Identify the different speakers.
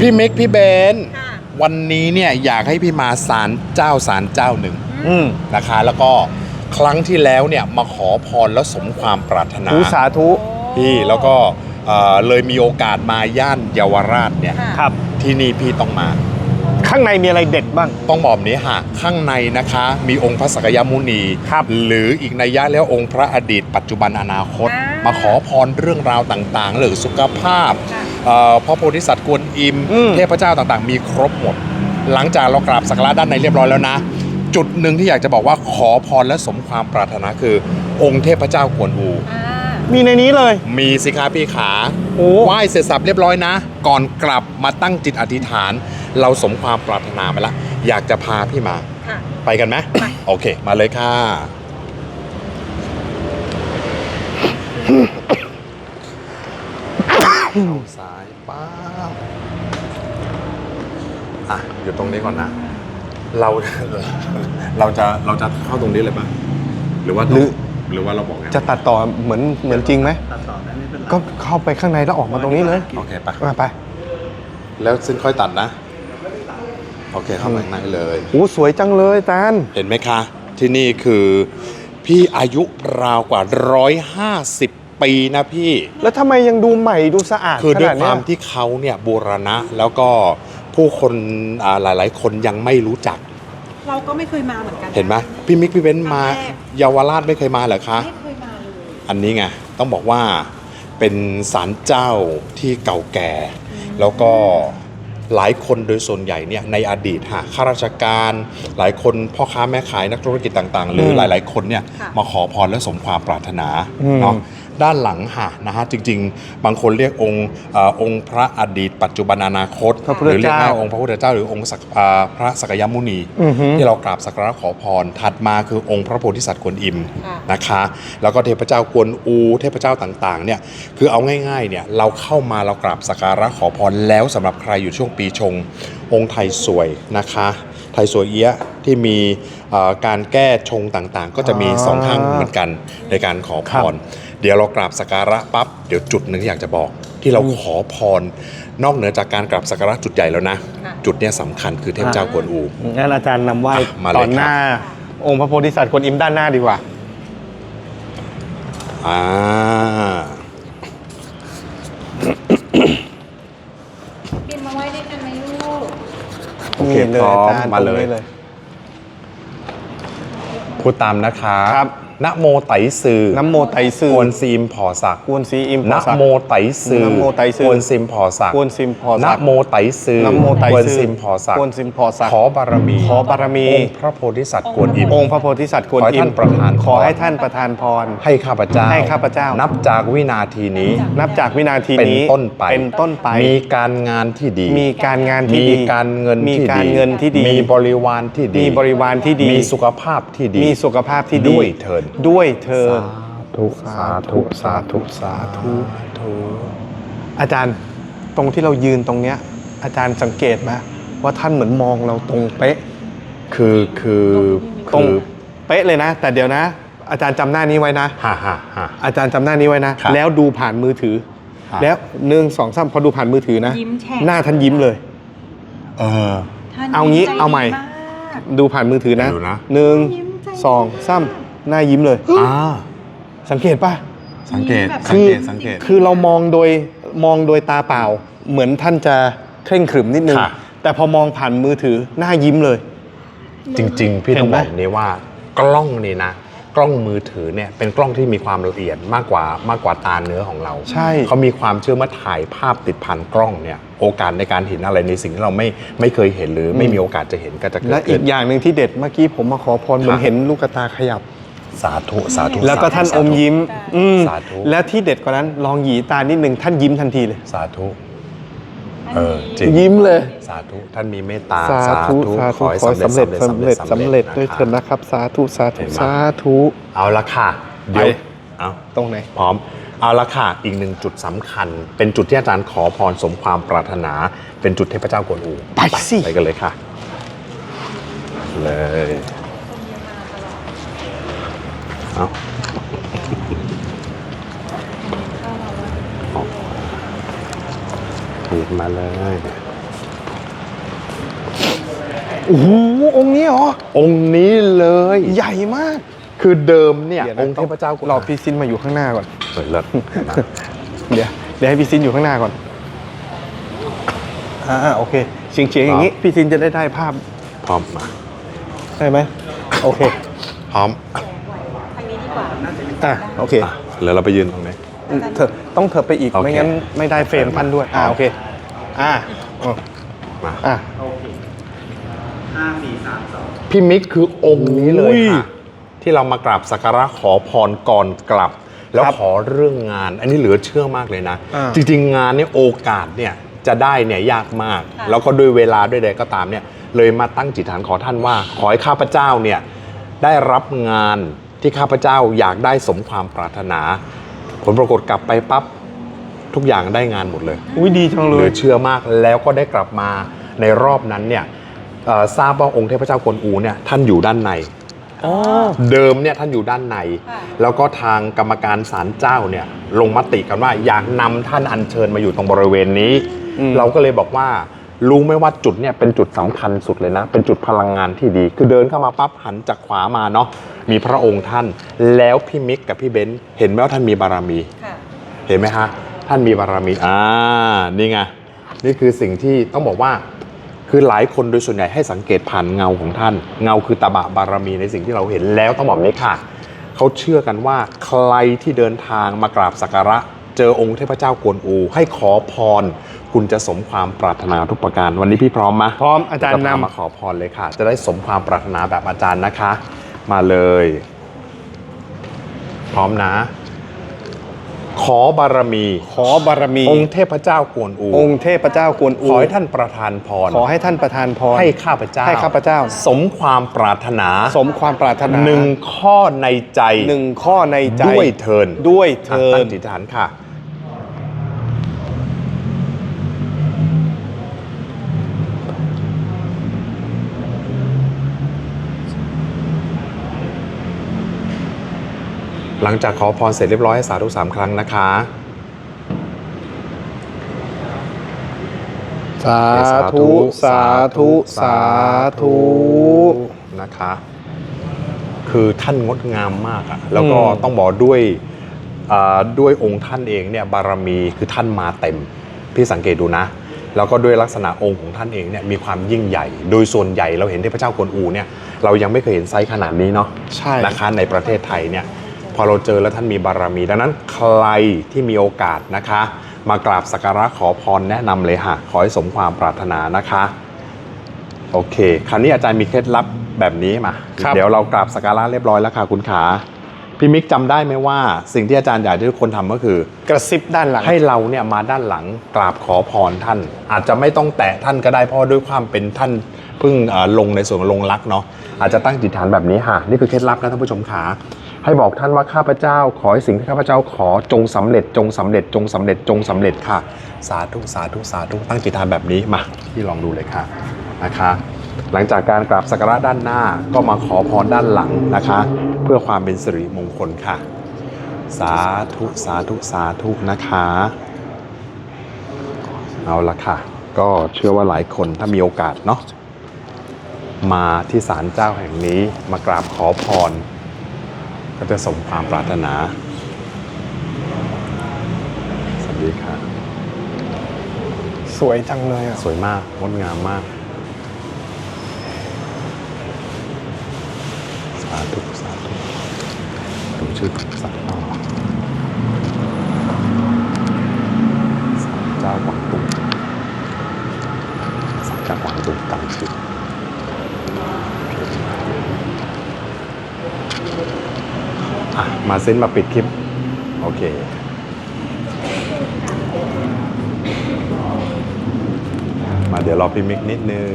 Speaker 1: พี่มิกพี่เบน
Speaker 2: ค่ะ
Speaker 1: วันนี้เนี่ยอยากให้พี่มาศาลเจ้าศาลเจ้าหนึ่ง
Speaker 3: อืม
Speaker 1: นะคะ แล้วก็ครั้งที่แล้วเนี่ยมาขอพรแล้วสมความปรารถนา
Speaker 3: หูสาธุ
Speaker 1: พี่แล้วก็เอ่อเลยมีโอกาสมาย่านเยาวราชเนี่ย
Speaker 2: ค่ะ
Speaker 3: ครับ
Speaker 1: ที่นี่พี่ต้องมา
Speaker 3: ข้างในมีอะไรเด็ดบ้าง
Speaker 1: ต้องบอกแบบนี้ค่ะข้างในนะคะ มีองค์พระสักยมุนี
Speaker 3: ครับ
Speaker 1: หรืออีกนัยยะแล้วองค์พระอดีต ปัจจุบันอนาคต
Speaker 2: อ่า ม
Speaker 1: มาขอพรเรื่องราวต่างๆ หรือสุขภาพ
Speaker 2: ค่ะ
Speaker 1: เอ่อพระโพธิสัตว์กวนอิม
Speaker 3: อืม
Speaker 1: เทพเจ้าต่างๆ มีครบหมด หลังจากเรากราบสักการะด้านในเรียบร้อยแล้วนะ จุดหนึ่งที่อยากจะบอกว่าขอพรและสมความปรารถนาคือ องค์เทพเจ้ากวนอู
Speaker 2: อ่า
Speaker 3: มีในนี้เลย
Speaker 1: มีสิคะพี่ขา
Speaker 3: โอ้
Speaker 1: ไหว้เสร็จสับเรียบร้อยนะ ก่อนกลับมาตั้งจิตอธิษฐาน เราสมความปรารถนาไปแล้วอยากจะพาพี่มา
Speaker 2: ค่ะ
Speaker 1: ไปกันไหมโอเค มาเลยค่ะ เข้าซ้ายป้าบอะอยู่ตรงนี้ก่อนนะ เราเราจะเราจะเข้าตรงนี้เลยปะหรือว่าต้
Speaker 3: หรื
Speaker 1: อง
Speaker 3: อ
Speaker 1: หรือว่าเราบอกไง
Speaker 3: จะตัดต่อเหมือนเหมือนจริงไหมก็เข้าไปข้างในแล้วออกมาตรงนี้เลย
Speaker 1: โอเคปะ
Speaker 3: มาไป
Speaker 1: แล้วซึ่งค่อยตัดนะ โอเคเข้าไปข้างในเลย
Speaker 3: โอ้สวยจังเลยตาล
Speaker 1: เห็นไหมคะ ที่นี่คือ พี่อายุราวกว่า 150 ปีนะพี่
Speaker 3: แล้วทำไมยังดูใหม่ดูสะอาด
Speaker 1: คือ
Speaker 3: ข
Speaker 1: ด้วย
Speaker 3: นาด
Speaker 1: ค
Speaker 3: เนี้
Speaker 1: วายมที่เขาเนี่ยบูรณะแล้วก็ผู้คนอ่าหลายๆ คนยังไม่รู้จัก
Speaker 2: เราก็ไม่เคยมาเหมือนกัน
Speaker 1: เห็นไหมพี่มิกพี่เบนซ์มา
Speaker 2: ครั้งแรก
Speaker 1: เยาวราชไม่เคยมาเหรอคะ
Speaker 2: ไม่เคยมาเลย
Speaker 1: อันนี้ไงต้องบอกว่าเป็นศาลเจ้าที่เก่าแก่ แล้วก็ หลายคนโดยส่วนใหญ่เนี่ยในอดีตฮะข้าราชการ หลายคนพ่อค้าแม่ขายนักธุรกิจต่างๆ หรือหลายๆคนเนี่ย
Speaker 2: ค่ะ
Speaker 1: มาขอพรและสมความปรารถนา
Speaker 3: อืม
Speaker 1: เนาะ ด้านหลังหะนะฮะจริง ๆ บางคนเรียกองค์เออองค์พระอดีต ปัจจุบันอนาคต
Speaker 3: พระพุท
Speaker 1: ห
Speaker 3: ธ
Speaker 1: รือเรียก
Speaker 3: เจ้า
Speaker 1: ง่ายๆองค์พระพุทธเจ้าหรือองค์ศักอ่าพระสักยมุนี
Speaker 3: อือหือ
Speaker 1: ที่เรากราบสักการะขอพร ถัดมาคือองค์พระโพธิสัตว์กวนอิม
Speaker 2: ค่ะ
Speaker 1: นะคะ แล้วก็เทพเจ้ากวนอู เทพเจ้าต่างๆ เนี่ย คือเอาง่ายๆ เนี่ย เราเข้ามาเรากราบสักการะขอพรแล้วสำหรับใครอยู่ช่วงปีชง องค์ไทยสวยนะคะ ไทยสวยเอี้ยะที่มีเอ่อการแก้ชงต่างๆ ก็จะมี
Speaker 3: อ่า
Speaker 1: สองข้างเหมือนกันในการขอพ
Speaker 3: ครับ
Speaker 1: รเดี๋ยวเรากราบสักการะปั๊บเดี๋ยวจุดหนึ่งที่อยากจะบอก ที่เราขอพร นอกเหนือจากการกราบสักการะจุดใหญ่แล้วนะ
Speaker 2: ค่ะ
Speaker 1: จุดเนี้ยสำคัญคือเทพเจ้ากวนอู
Speaker 3: งั้นอาจารย์นำไหว้
Speaker 1: อะมาเลย
Speaker 3: ตอนหน้า องค์พระโพธิสัตว์กวนอิมด้านหน้าดีกว่า
Speaker 1: อ่า
Speaker 2: บินมาไว้ด้วยกันไหมลูก
Speaker 1: โอเค
Speaker 3: นี่
Speaker 1: พร้อม
Speaker 3: จย์
Speaker 1: มาเลย
Speaker 3: ตรงนี้
Speaker 1: พูดตามนะคะ
Speaker 3: ครับ
Speaker 1: นะโมไตรสือ
Speaker 3: น้ำโมไตรสือก
Speaker 1: วนซีมผอสัก
Speaker 3: กวนซีอิม
Speaker 1: นะ
Speaker 3: สัก
Speaker 1: โมไตรสือ
Speaker 3: นะโมไตรสือ
Speaker 1: กวนซิมผอสัก
Speaker 3: กวนซิมพอสั
Speaker 1: นะ
Speaker 3: ก
Speaker 1: โมไตรสือ
Speaker 3: นะโมไตร
Speaker 1: กวน
Speaker 3: สือ
Speaker 1: ซิมผอสัก
Speaker 3: กวนซิมพอสัก
Speaker 1: ขอบารมี
Speaker 3: ขอบารมี
Speaker 1: องค์พระโพธิสัตว์กวนอิม
Speaker 3: องค์พระโพธิสัตว์กวน
Speaker 1: ขอให้
Speaker 3: อิ
Speaker 1: ท่ามนประทานพร
Speaker 3: ขอให้ท่านประทานพร
Speaker 1: ให้ข้าพเจ้า
Speaker 3: ให้ข้าพเจ้านั
Speaker 1: นับจากวินาทีนี้
Speaker 3: นับจากวินาที
Speaker 1: เป็น
Speaker 3: นี้
Speaker 1: ต้นไป
Speaker 3: เป็นต้นไป
Speaker 1: มีการงานที่ดี
Speaker 3: มีการงานที่
Speaker 1: มี
Speaker 3: ดี
Speaker 1: การเงิน
Speaker 3: มี
Speaker 1: ที่
Speaker 3: การ
Speaker 1: ดี
Speaker 3: เงินที่ดี
Speaker 1: มีบริวารที่ดี
Speaker 3: มีบริวารที่ดี
Speaker 1: มีสุขภาพที่ดี
Speaker 3: มีสุขภาพที่ดี
Speaker 1: ด้วยเถิด
Speaker 3: ด้วยเถิด
Speaker 1: ธุสาธุสาธุสาธุธุ
Speaker 3: อาจารย์ตรงที่เรายืนตรงเนี้ย อาจารย์สังเกตไหมว่าท่านเหมือนมองเราตรงเป๊ะ
Speaker 1: คือคือ
Speaker 3: ตรง
Speaker 1: คือ
Speaker 3: เป๊ะเลยนะ แต่เดี๋ยวนะ อาจารย์จำหน้านี้ไว้นะ
Speaker 1: ฮ่าฮ่าฮ่า
Speaker 3: อาจารย์จำหน้านี้ไว้นะ
Speaker 1: ครับ
Speaker 3: แล้วดูผ่านมือถือ
Speaker 1: ครับ
Speaker 3: แล้วหนึ่งสองสามพอดูผ่านมือถือนะ
Speaker 2: ยิ้มแฉ่ง
Speaker 3: หน้าท่านยิ้มเลย
Speaker 1: เออ
Speaker 2: ท่น
Speaker 3: เอางี้
Speaker 2: ใจดี
Speaker 3: เอาใหม่
Speaker 2: ก
Speaker 3: ดูผ่านมือถือนะ
Speaker 1: ดูนะ
Speaker 3: หนึ่ง
Speaker 2: ยิ้มใจ
Speaker 3: สองสาม หน้ายิ้มเลย
Speaker 1: อ่า
Speaker 3: สังเกตป่ะ
Speaker 1: สังเกต
Speaker 2: แบบ
Speaker 1: สังเกตสังเกต
Speaker 3: คือเรามองโดยมองโดยตาเปล่า เหมือนท่านจะเคร่งขรึมนิดนึง
Speaker 1: ค่ะ
Speaker 3: แต่พอมองผ่านมือถือหน้ายิ้มเลย
Speaker 1: จริง ๆ พี่
Speaker 3: เห็
Speaker 1: ต้อง
Speaker 3: นไหม
Speaker 1: บอกนี้ว่ากล้องนี่นะ กล้องมือถือเนี่ยเป็นกล้องที่มีความละเอียดมากกว่ามากกว่าตาเนื้อของเรา
Speaker 3: ใช่
Speaker 1: เขามีความเชื่อว่าถ่ายภาพติดผ่านกล้องเนี่ยโอกาสในการเห็นอะไรในสิ่งที่เราไม่ไม่เคยเห็นหรือไม่มีโอกาสจะเห็นก็จะเกิด
Speaker 3: และอี
Speaker 1: ขึ้
Speaker 3: ก
Speaker 1: น
Speaker 3: อย่างหนึ่งที่เด็ดเมื่อกี้ผมมาขอพรเหมือ
Speaker 1: ครั
Speaker 3: น
Speaker 1: บ
Speaker 3: เห็นลูกตาขยับ
Speaker 1: สาธุสาธุ
Speaker 3: แล้วก็ท่าน
Speaker 1: ส
Speaker 3: อมยิ้มอืม
Speaker 1: สาธุ
Speaker 3: และที่เด็ดกว่านั้นลองหยีตานิดนึงท่านยิ้มทันทีเลย
Speaker 1: สาธุเออจริง
Speaker 3: ยิ้มเลย
Speaker 1: สาธุท่านมีเมตตา
Speaker 3: สาธุสาธุ
Speaker 1: ขอให้
Speaker 3: ขอให้สำเร็จสำเร็จสำเร็จ
Speaker 1: นะ
Speaker 3: ด้วย
Speaker 1: ครับ
Speaker 3: เถิดนะครับ สาธุสาธุ
Speaker 1: เห็นไหม
Speaker 3: สาธุ
Speaker 1: เอาละค่ะเดี๋ยว
Speaker 3: ไป
Speaker 1: เอา
Speaker 3: ตรงไหน
Speaker 1: พร้อมเอาละค่ะ อีกหนึ่งจุดสำคัญ เป็นจุดที่อาจารย์ขอพรสมความปรารถนา เป็นจุดเทพเจ้ากวนอู
Speaker 3: ไปสิ
Speaker 1: ไปกันเลยค่ะ เลย เอาถีบมาเลย
Speaker 3: โอ้โหองค์นี้เหรอ
Speaker 1: องค์นี้เลย
Speaker 3: ใหญ่มาก
Speaker 1: คือเดิมเนี่ย
Speaker 3: ย
Speaker 1: องค์เทพเจ้าก
Speaker 3: รอพี่ซินมาอยู่ข้างหน้าก่อน
Speaker 1: สวยเลิศ
Speaker 3: เดี๋ยวเดี๋ยวให้พี่ซินอยู่ข้างหน้าก่อนอ่าโอเคเฉียงเฉียงๆอย่างนี้ พี่ซินจะได้ได้ภาพ
Speaker 1: พร้อมมา
Speaker 3: ได้ไหมโอเค
Speaker 1: พร้อม
Speaker 3: อะโอเค
Speaker 1: อะเดี๋ยวเราไปยืนตรงนี้
Speaker 3: เธอต้องเธอไปอีก
Speaker 1: โอเค
Speaker 3: ไม่งั้นไม่ได้เฟรมพันด้วย อ่าโอเค อ่าอืม
Speaker 1: มา
Speaker 3: อะ
Speaker 1: พี่มิกคือองค์นี้เลย
Speaker 3: อุ้ย
Speaker 1: ค่ะที่เรามากราบสักการะขอพรก่อนกลับ แล้ว
Speaker 3: ครับ
Speaker 1: ขอเรื่องงาน อันนี้เหลือเชื่อมากเลยนะ
Speaker 3: อ่า
Speaker 1: จริงๆ งานเนี่ยโอกาสเนี่ยจะได้เนี่ยยากมาก
Speaker 2: ค่ะ
Speaker 1: แล้วก็ด้วยเวลาด้วยใดก็ตามเนี่ย เลยมาตั้งจิตฐานขอท่านว่า ขอให้ข้าพเจ้าเนี่ยได้รับงาน ที่ข้าพเจ้าอยากได้สมความปรารถนา ผลปรากฏกลับไปปั๊บทุกอย่างได้งานหมดเลย
Speaker 3: อุ้ยดีจังเล
Speaker 1: เหลื
Speaker 3: ย
Speaker 1: อเชื่อมากแล้วก็ได้กลับมาในรอบนั้นเนี่ยเอ่อทราบว่าองค์เทพเจ้ากวนอูเนี่ยท่านอยู่ด้านใน
Speaker 3: อ๋อ
Speaker 1: เดิมเนี่ยท่านอยู่ด้านใน
Speaker 2: ค่ะ
Speaker 1: แล้วก็ทางกรรมการศาลเจ้าเนี่ยลงมติกันว่าอยากนำท่านอัญเชิญมาอยู่ตรงบริเวณนี้
Speaker 3: อืม
Speaker 1: เราก็เลยบอกว่า รู้ไหมว่าจุดเนี่ยเป็นจุดสำคัญสุดเลยนะ เป็นจุดพลังงานที่ดี คือเดินเข้ามาปั๊บหันจากขวามาเนาะมีพระองค์ท่าน แล้วพี่มิกกับพี่เบนซ์เห็นไหมว่าท่านมีบารมี
Speaker 2: ค่ะ
Speaker 1: เห็นไหมฮะท่านมีบารมีอ่านี่ไงนี่คือสิ่งที่ต้องบอกว่า คือหลายคนโดยส่วนใหญ่ให้สังเกตผ่านเงาของท่าน เงาคือตบะบารมีในสิ่งที่เราเห็นแล้วต้องบอกนี้ค่ะเขาเชื่อกันว่าใครที่เดินทางมากราบสักการะ เจอองค์เทพเจ้ากวนอู ให้ขอพร คุณจะสมความปรารถนาทุกประการ วันนี้พี่พร้อมไหม
Speaker 3: พร้อมอาจารย์
Speaker 1: จะพ
Speaker 3: นำ
Speaker 1: มาขอพรเลยค่ะ จะได้สมความปรารถนาแบบอาจารย์นะคะ มาเลย พร้อมนะ ขอบารมี
Speaker 3: ขอบารมี
Speaker 1: องค์เทพเจ้ากวนอู
Speaker 3: องค์เทพเจ้ากวนอู
Speaker 1: ขอให้ท่านประทานพร
Speaker 3: ขอให้ท่านประทานพร
Speaker 1: ให้ข้าพเจ้า
Speaker 3: ให้ข้าพเจ้า
Speaker 1: สมความปรารถนา
Speaker 3: สมความปรารถนา
Speaker 1: หนึ่งข้อในใจ
Speaker 3: หนึ่งข้อในใจ
Speaker 1: ด้วยเทิน
Speaker 3: ด้วย
Speaker 1: อะ
Speaker 3: เทิ
Speaker 1: ตั้
Speaker 3: น
Speaker 1: งจิตฐานค่ะ หลังจากขอพรเสร็จเรียบร้อยให้สาธุสามครั้งนะคะ
Speaker 3: สาธุ สาธุ สาธุ
Speaker 1: นะคะ คือท่านงดงามมากอะแล้วก็
Speaker 3: อืม
Speaker 1: ต้องบอกด้วยอ่าด้วยองค์ท่านเองเนี่ยบารมีคือท่านมาเต็ม พี่สังเกตดูนะ แล้วก็ด้วยลักษณะองค์ของท่านเองเนี่ยมีความยิ่งใหญ่ โดยส่วนใหญ่เราเห็นเทพเจ้ากวนอูเนี่ยเรายังไม่เคยเห็นไซส์ขนาดนี้เนาะ
Speaker 3: ใช่
Speaker 1: นะคะในประเทศไทยเนี่ย พอเราเจอแล้วท่านมีบารมี ดังนั้นใครที่มีโอกาสนะคะ มากราบสักการะขอพรแนะนำเลยค่ะขอให้สมความปรารถนานะคะโอเค คราวนี้อาจารย์มีเคล็ดลับแบบนี้มา
Speaker 3: ครับ
Speaker 1: เดี๋ยวเรากราบสักการะเรียบร้อยแล้วค่ะคุณขาพี่มิกจำได้ไหมว่าสิ่งที่อาจารย์อยากให้ทุกคนทำก็คือ
Speaker 3: กระซิบด้านหลัง
Speaker 1: ให้เราเนี่ยมาด้านหลังกราบขอพรท่าน อาจจะไม่ต้องแตะท่านก็ได้เพราะด้วยความเป็นท่านเพิ่งเอ่อลงในส่วนของลงรักเนาะอาจจะตั้งจิตฐานแบบนี้ค่ะ นี่คือเคล็ดลับนะท่านผู้ชมขา ให้บอกท่านว่าข้าพเจ้า ขอให้สิ่งที่ข้าพเจ้าขอจงสำเร็จจงสำเร็จจงสำเร็จจงสำเร็จค่ะ สาธุสาธุสาธุตั้งจิตฐานแบบนี้มาที่ลองดูเลยค่ะนะคะ หลังจากการกราบสักการะด้านหน้าก็มาขอพรด้านหลังนะคะ เพื่อความเป็นสิริมงคลค่ะ สาธุสาธุสาธุนะคะ เอาละค่ะ ก็เชื่อว่าหลายคนถ้ามีโอกาสเนาะมาที่ศาลเจ้าแห่งนี้มากราบขอพร ก็จะสมความปรารถนา สวัสดีค่ะ
Speaker 3: สวยจังเลยอะ
Speaker 1: สวยมาก งดงามมาก สาธุ สาธุดูชื่อสาธุสาธุเจ้ากวางตุ้งสาธุเจ้ากวางตุ้งตั้งชื่ออะ มาเซ็นมาปิดคลิป โอเคมาเดี๋ยวรอพี่มิกนิดนึง